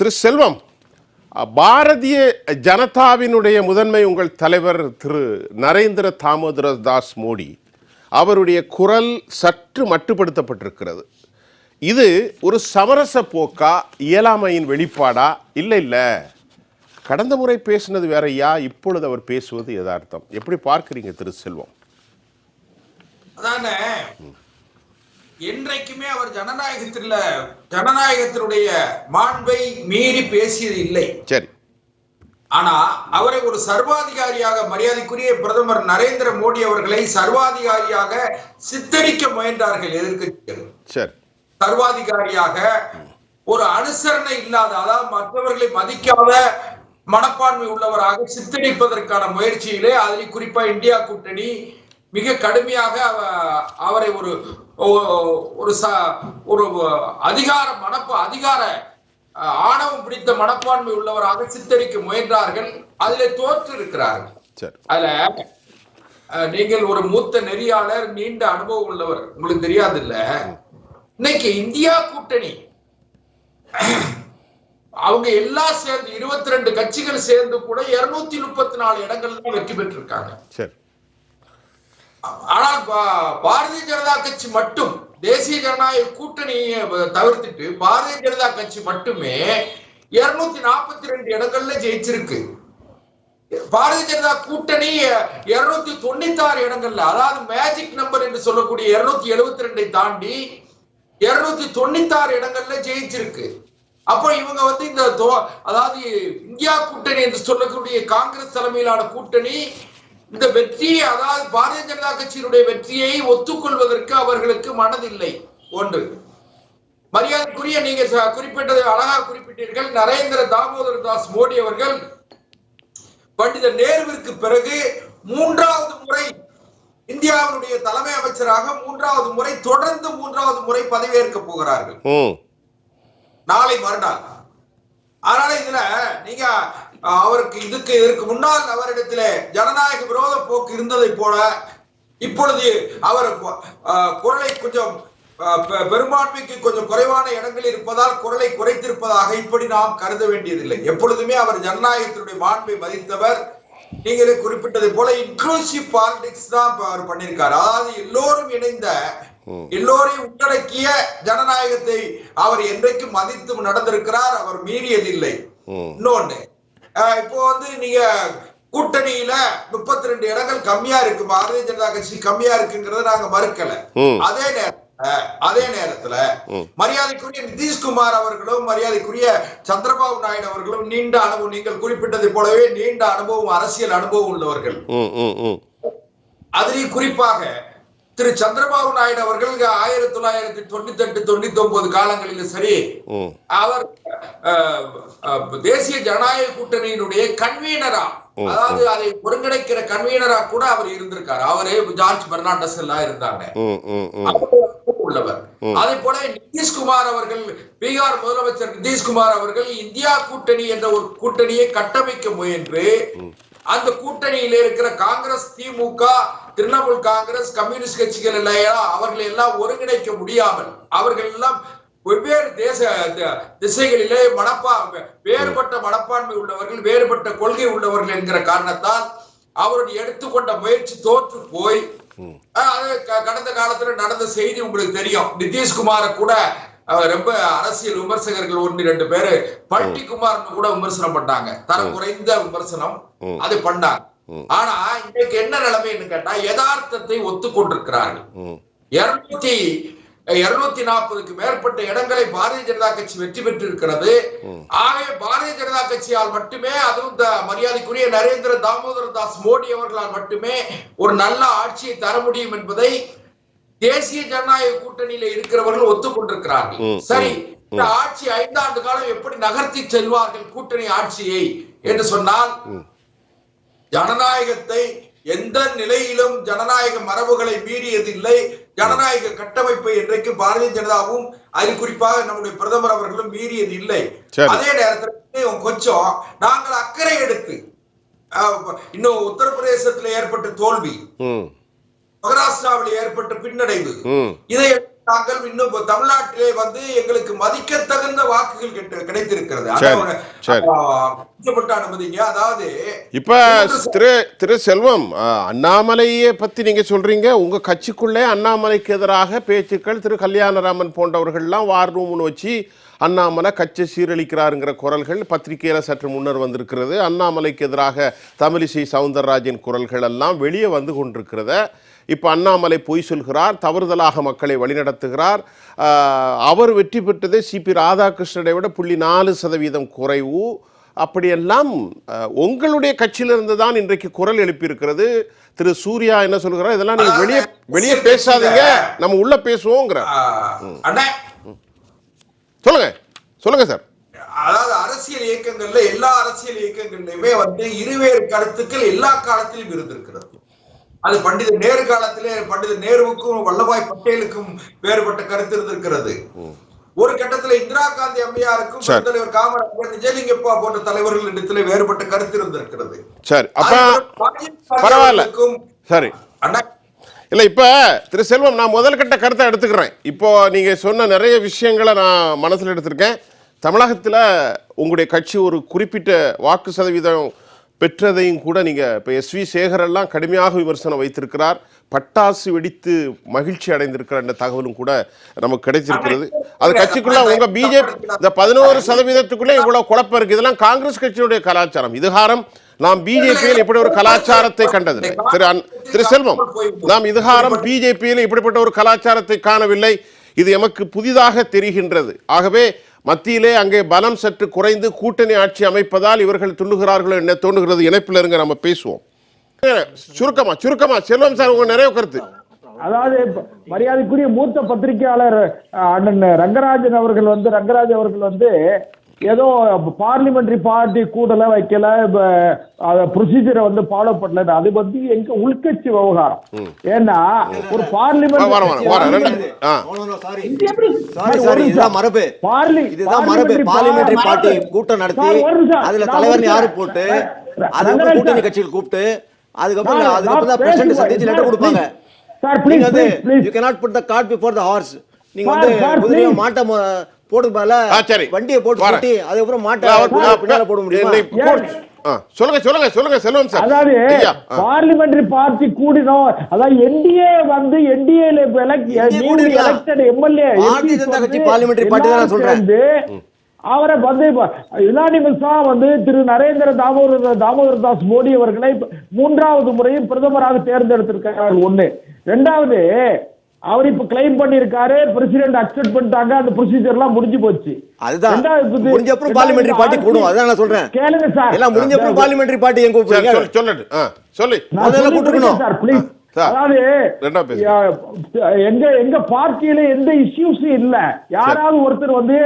திரு செல்வம் பாரதிய ஜனதாவினுடைய முதன்மை உங்கள் தலைவர் திரு நரேந்திர தாமோதர தாஸ் மோடி அவருடைய குரல் சற்று மட்டுப்படுத்தப்பட்டிருக்கிறது. இது ஒரு சமரச போக்கா இயலாமையின் வெளிப்பாடா? இல்லை இல்லை. கடந்த முறை பேசினது வேறயா? இப்பொழுது அவர் பேசுவது யதார்த்தம். எப்படி பார்க்கிறீங்க திரு செல்வம்? அதானே? என்றைக்குமே அவர் ஜனநாயகத்தில் ஜனநாயகத்தினுடைய மாண்பை மீறி பேசியது இல்லை. சரி. ஆனா அவரை ஒரு சர்வாதிகாரியாக மரியாதைக்குரிய பிரதமர் நரேந்திர மோடி அவர்களை சர்வாதிகாரியாக சித்தரிக்க முயன்றார்கள் எதிர்க்கட்சிகள். சரி. சர்வாதிகாரியாக ஒரு அனுசரணை இல்லாத அதாவது மற்றவர்களை மதிக்காத மனப்பான்மை உள்ளவராக சித்தரிப்பதற்கான முயற்சியிலே அதில் குறிப்பா இந்தியா கூட்டணி மிக கடுமையாக அவ- அவரை ஒரு ஒரு ஒரு அதிகார மனப்ப அதிகார ஆணவம் பிடித்த மனப்பான்மை உள்ளவராக சித்தரிக்க முயன்றார்கள். அதிலே தோற்று இருக்கிறார்கள் அதுல நீங்கள் ஒரு மூத்த நெறியாளர் நீண்ட அனுபவம் உள்ளவர். உங்களுக்கு தெரியாது இல்ல இன்னைக்கு இந்தியா கூட்டணி அவங்க எல்லாம் சேர்ந்து இருபத்தி ரெண்டு கட்சிகள் சேர்ந்து கூட இருநூத்தி முப்பத்தி நாலு இடங்கள்ல வெற்றி பெற்றிருக்காங்க. சரி. ஆனால் பா- பாரதிய ஜனதா கட்சி மட்டும் தேசிய ஜனநாயக கூட்டணியை தவிர்த்துட்டு பாரதிய ஜனதா கட்சி மட்டுமே இருநூத்தி நாற்பத்தி ரெண்டு இடங்கள்ல ஜெயிச்சிருக்கு. பாரதிய ஜனதா கூட்டணி இருநூத்தி தொண்ணூத்தி ஆறு இடங்கள்ல அதாவது மேஜிக் நம்பர் என்று சொல்லக்கூடிய இருநூத்தி எழுபத்தி ரெண்டை தாண்டி இருநூத்தி தொண்ணூத்தி ஆறு இடங்கள்ல ஜெயிச்சிருக்கு. அப்போ இவங்க வந்து இந்த தோ- அதாவது இந்தியா கூட்டணி என்று சொல்லக்கூடிய காங்கிரஸ் தலைமையிலான கூட்டணி இந்த வெற்றியை அதாவது பாரதிய ஜனதா கட்சியினுடைய வெற்றியை ஒத்துக்கொள்வதற்கு அவர்களுக்கு மனதில்லை. ஒன்று. மரியாதைக்குரிய நீங்க குறிப்பிட்டதை அழகா குறிப்பிட்டீர்கள். நரேந்திர தாமோதர் தாஸ் மோடி அவர்கள் பண்டித நேருவிற்கு பிறகு மூன்றாவது முறை இந்தியாவினுடைய தலைமை அமைச்சராக மூன்றாவது முறை தொடர்ந்து மூன்றாவது முறை பதவியேற்க போகிறார்கள். நாளை மறுநாள். அதனால இதுல நீங்க அவருக்கு இதுக்கு இதற்கு முன்னால் அவரிடத்துல ஜனநாயக விரோத போக்கு இருந்ததை போல இப்பொழுது அவர் குரலை கொஞ்சம் பெரும்பான்மைக்கு கொஞ்சம் குறைவான இடங்கள் இருப்பதால் குரலை குறைத்திருப்பதாக இப்படி நாம் கருத வேண்டியதில்லை. எப்பொழுதுமே அவர் ஜனநாயகத்தினுடைய மாண்பை மதித்தவர். நீங்களே குறிப்பிட்டது போல இன்க்ளூசிவ் பாலிடிக்ஸ் தான் அவர் பண்ணியிருக்காரு. அதாவது எல்லோரும் இணைந்த எல்லோரையும் உள்ளடக்கிய ஜனநாயகத்தை அவர் என்றைக்கும் மதித்து நடந்திருக்கிறார். அவர் மீறியதில்லை. இன்னொன்னு இப்போ வந்து நீங்க கூட்டணியில முப்பத்தி ரெண்டு இடங்கள் கம்மியா இருக்கு பாரதிய ஜனதா கட்சி கம்மியா இருக்குங்கிறத நாங்க மறுக்கல. அதே நேரத்துல அதே நேரத்துல. மரியாதைக்குரிய நிதிஷ்குமார் அவர்களும் மரியாதைக்குரிய சந்திரபாபு நாயுடு அவர்களும் நீண்ட அனுபவம் நீங்கள் குறிப்பிட்டதை போலவே நீண்ட அனுபவம் அரசியல் அனுபவம் உள்ளவர்கள் அதிலும் குறிப்பாக திரு சந்திரபாபு நாயுடு அவர்கள் ஆயிரத்தி தொள்ளாயிரத்தி தொண்ணூத்தி எட்டு தொண்ணூத்தி ஒன்பது காலங்களிலும் சரி அவர் தேசிய ஜனநாயக கூட்டணியினுடைய கன்வீனரா அதாவது அதை ஒருங்கிணைக்கிற கன்வீனரா கூட அவர் இருந்திருக்காரு. அவரே ஜார்ஜ் பெர்னாண்டஸ் எல்லாம் இருந்தாங்க. உள்ளவர். அதே போல நிதிஷ்குமார் அவர்கள் பீகார் முதலமைச்சர் நிதிஷ்குமார் அவர்கள் இந்தியா கூட்டணி என்ற ஒரு கூட்டணியை கட்டமைக்க முயன்று அந்த கூட்டணியில இருக்கிற காங்கிரஸ் திமுக திரிணாமுல் காங்கிரஸ் கம்யூனிஸ்ட் கட்சிகள் எல்லாம் அவர்களை எல்லாம் ஒருங்கிணைக்க முடியாமல் அவர்கள் எல்லாம் வெவ்வேறு தேச திசைகளிலே மனப்பா வேறுபட்ட மனப்பான்மை உள்ளவர்கள் வேறுபட்ட கொள்கை உள்ளவர்கள் என்கிற காரணத்தால் அவருடைய எடுத்துக்கொண்ட முயற்சி தோற்று போய் கடந்த காலத்துல நடந்த செய்தி உங்களுக்கு தெரியும். நிதிஷ்குமார கூட ரொம்ப அரசியல் விமர்சகர்கள் ஒன்று ரெண்டு பேரு பல்டி குமார்னு கூட விமர்சனம் பண்ணாங்க. தரம் குறைந்த விமர்சனம் அது பண்ணாங்க. ஆனா இன்னைக்கு என்ன நிலைமைன்னு கேட்டா யதார்த்தத்தை ஒத்துக்கொண்டிருக்கிறார்கள். இருநூத்தி இருநூத்தி நாற்பதுக்கு மேற்பட்ட இடங்களை பாரதிய ஜனதா கட்சி வெற்றி பெற்றிருக்கிறது. ஆகவே பாரதிய ஜனதா கட்சியால் மட்டுமே அதுவும் இந்த மரியாதைக்குரிய நரேந்திர தாமோதர் தாஸ் மோடி அவர்களால் மட்டுமே ஒரு நல்ல ஆட்சியை தர முடியும் என்பதை தேசிய ஜனநாயக கூட்டணியில இருக்கிறவர்கள் ஒத்துக்கொண்டிருக்கிறார்கள். சரி இந்த ஆட்சி ஐந்தாண்டு காலம் எப்படி நகர்த்தி செல்வார்கள் கூட்டணி ஆட்சியை என்று சொன்னால் ஜனநாயகத்தை எந்த நிலையிலும் ஜனநாயக மரபுகளை மீறியதில்லை. ஜனநாயக கட்டமைப்பை என்றைக்கு பாரதிய ஜனதாவும் அது குறிப்பாக நம்முடைய பிரதமர் அவர்களும் மீறியது இல்லை. அதே நேரத்தில் கொஞ்சம் நாங்கள் அக்கறை எடுத்து இன்னும் உத்தரப்பிரதேசத்தில் ஏற்பட்ட தோல்வி மகாராஷ்டிராவில் ஏற்பட்ட பின்னடைவு இதை நாங்கள் இன்னும் தமிழ்நாட்டிலே வந்து எங்களுக்கு மதிக்க தகுந்த வாக்குகள் கிடை- கிடைத்திருக்கிறது. அனுமதிங்க. அதாவது இப்ப திரு திரு செல்வம் அண்ணாமலையை பத்தி நீங்க சொல்றீங்க. உங்க கட்சிக்குள்ளே அண்ணாமலைக்கு எதிராக பேச்சுக்கள் திரு கல்யாணராமன் போன்றவர்கள்லாம் வார் ரூம்னு வச்சு அண்ணாமலை கட்சி சீரழிக்கிறாருங்கிற குரல்கள் பத்திரிகையில சற்று முன்னர் வந்திருக்கிறது. அண்ணாமலைக்கு எதிராக தமிழிசை சவுந்தரராஜன் குரல்கள் எல்லாம் வெளியே வந்து கொண்டிருக்கிறத இப்போ அண்ணாமலை பொய் சொல்கிறார் தவறுதலாக மக்களை வழிநடத்துகிறார். அவர் வெற்றி பெற்றது சிபி ராதாகிருஷ்ணனை விட புள்ளி நாலு சதவீதம் குறைவு. அப்படியெல்லாம் உங்களுடைய கட்சியிலிருந்து தான் இன்றைக்கு குரல் எழுப்பியிருக்கிறது. திரு சூர்யா என்ன சொல்கிறார்? இதெல்லாம் நீங்க வெளியே வெளியே பேசாதீங்க. நம்ம உள்ள பேசுவோங்கிற. சொல்லுங்க. சொல்லுங்க சார். அதாவது அரசியல் இயக்கங்கள்ல எல்லா அரசியல் இயக்கங்கள்லயுமே வந்து இருவேறு கருத்துக்கள் எல்லா காலத்திலும் இருந்திருக்கிறது. அது பண்டித நேரு காலத்திலே பண்டித நேருவுக்கும் வல்லபாய் பட்டேலுக்கும் வேறுபட்ட கருத்து இருந்திருக்கிறது. ஒரு கட்டத்துல இந்திரா காந்தி அம்மையாருக்கும். தலைவர் காமராஜர் நிஜலிங்கப்பா போன்ற தலைவர்களிடத்திலே வேறுபட்ட கருத்து இருந்திருக்கிறது. சரி அப்ப பரவாயில்ல. சரி. இல்லை இப்போ திரு செல்வம் நான் முதல் கட்ட கருத்தை எடுத்துக்கிறேன். இப்போ நீங்கள் சொன்ன நிறைய விஷயங்களை நான் மனசில் எடுத்திருக்கேன். தமிழகத்தில் உங்களுடைய கட்சி ஒரு குறிப்பிட்ட வாக்கு சதவீதம் பெற்றதையும் கூட நீங்கள் இப்போ எஸ் வி சேகரெல்லாம் கடுமையாக விமர்சனம் வைத்திருக்கிறார். பட்டாசு வெடித்து மகிழ்ச்சி அடைந்திருக்கிற அந்த தகவலும் கூட நமக்கு கிடைச்சிருக்கிறது அது கட்சிக்குள்ள உங்க பிஜேபி இந்த பதினோரு சதவீதத்துக்குள்ளே இவ்வளவு குழப்பம் இருக்கு. இதெல்லாம் காங்கிரஸ் கட்சியுடைய கலாச்சாரம். இதுகாரம் நாம் பிஜேபியில் இப்படி ஒரு கலாச்சாரத்தை கண்டதில்லை. திரு திரு செல்வம் நாம் இதுகாரம் பிஜேபியில் இப்படிப்பட்ட ஒரு கலாச்சாரத்தை காணவில்லை. இது எமக்கு புதிதாக தெரிகின்றது. ஆகவே மத்தியிலே அங்கே பலம் சற்று குறைந்து கூட்டணி ஆட்சி அமைப்பதால் இவர்கள் துண்ணுகிறார்களோ என்ன தோன்றுகிறது இணைப்பில் இருங்க நம்ம பேசுவோம். சுருக்கமா சுருக்கமா செல்வம் சார் உங்க நிறைய கருத்து. அதாவது மரியாதைக்குரிய மூத்த பத்திரிகையாளர் அண்ணன் ரங்கராஜன் அவர்கள் வந்து ரங்கராஜ் அவர்கள் வந்து ஏதோ பார்லிமெண்டரி பார்ட்டி கூடல வைக்கல ப்ரொசீஜரை வந்து ஃபாலோ பண்ணல. அது வந்து எங்க உள்கட்சி விவகாரம். ஏன்னா ஒரு பார்லிமெண்ட் கூட்டம் நடத்தி. அதுல தலைவர் யாரு. போட்டு அதுக்கப்புறம் கூட்டணி. கட்சிகள் கூப்பிட்டு அதுக்கப்புறம் அதுக்கப்புறம் தான் பிரசிடண்ட் பேசுவேன். சந்திச்சு லெட்டர் சார், கொடுப்பாங்க. சார், நீங்க please, வந்து. You cannot put the cart before the horse. நீங்க வந்து குதிரையை. மாட்ட மு- போடுறது பதிலா ஆ, சரி. வண்டியை போட்டு வரேன். பூட்டி அதுக்கப்புறம் மாட்டை இல்ல, அவர் குதிரை பின்னால போட முடியுமா என்னை கூ- ஆ, சொல்லுங்க சொல்லுங்க சொல்லுங்க செல்வம் சார் அதாவது. பார்லிமெண்டரி பார்ட்டி கூடினோம் அதாவது என்டிஏ வந்து என்டிஏல. எலெக்டட் எம்எல்ஏ பாரதிய ஜனதா கட்சி parliamentary party தான் நான் சொல்றேன். அவரை வந்து யுனானிமஸா வந்து திரு நரேந்திர தாமோதர் தாமோதர் தாஸ் மோடி அவர்களை மூன்றாவது முறையும் பிரதமராக தேர்ந்தெடுத்திருக்கிறார் ஒண்ணு ரெண்டாவது அவர் இப்ப கிளைம் பண்ணிருக்காரு பிரசிடென்ட் அக்செப்ட் பண்ணிட்டாங்க அந்த ப்ரொசீஜர் எல்லாம் முடிஞ்சு போச்சு. அதுதான். முடிஞ்ச அப்புறம் பார்லிமெண்டரி பார்ட்டி கூடும் அதான் நான் சொல்றேன். கேளுங்க சார் எல்லாம் முடிஞ்ச அப்புறம் பார்லிமெண்டரி பார்ட்டி எங்க சரி, கூப்பிடுறீங்க சொல்லு, சொல்லு. நான் முதல்ல. முடிக்கிறேன் சார். ப்ளீஸ் அதாவது எங்க எங்க பார்ட்டியில எந்த இஷ்யூஸும் இல்ல. யாராவது ஒருத்தர் வந்து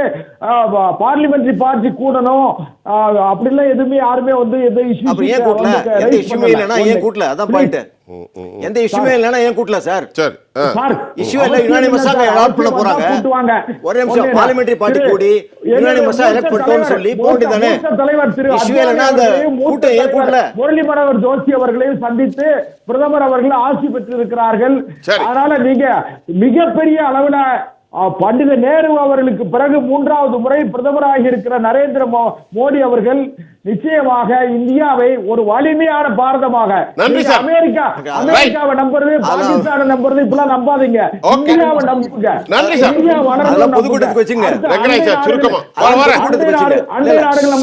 பார்லிமெண்டரி பார்ட்டி கூடணும். ஆ, அப்படிலாம் எதுவுமே யாருமே வந்து எந்த இஷ்யூ ஏன் கூட்டல? எந்த இஷ்யூமே இல்லைன்னா ஏன் கூட்டல? அதான் பாயிண்ட் எந்த இஷ்யூமே இல்லைன்னா ஏன் கூட்டல சார் சரி எல்லாம் unanimous ஆ adopt பண்ண போறாங்க. ஒரே நிமிஷம், parliamentary party கூடி ஆ elect பண்ணிட்டோம்னு சொல்லி போக வேண்டியதானே? தலைவர் திரு Issue இல்லைன்னா அந்த கூட்டம் ஏன் கூட்டல? முரளி மனோகர் ஜோஷி அவர்களையும் சந்தித்து பிரதமர் அவர்கள் ஆசி பெற்றிருக்கிறார்கள். அதனால நீங்க மிகப்பெரிய அளவுல பண்டித நேரு அவர்களுக்கு பிறகு மூன்றாவது முறை பிரதமராக இருக்கிற நரேந்திர மோ- மோடி அவர்கள் நிச்சயமாக இந்தியாவை ஒரு வலிமையான பாரதமாக. அமெரிக்கா. அமெரிக்காவை நம்புறது பாகிஸ்தானை நம்புறது இப்பெல்லாம் நம்பாதீங்க. இந்தியாவை நம்புங்க. இந்தியா சார், அண்டை. நாடுகள்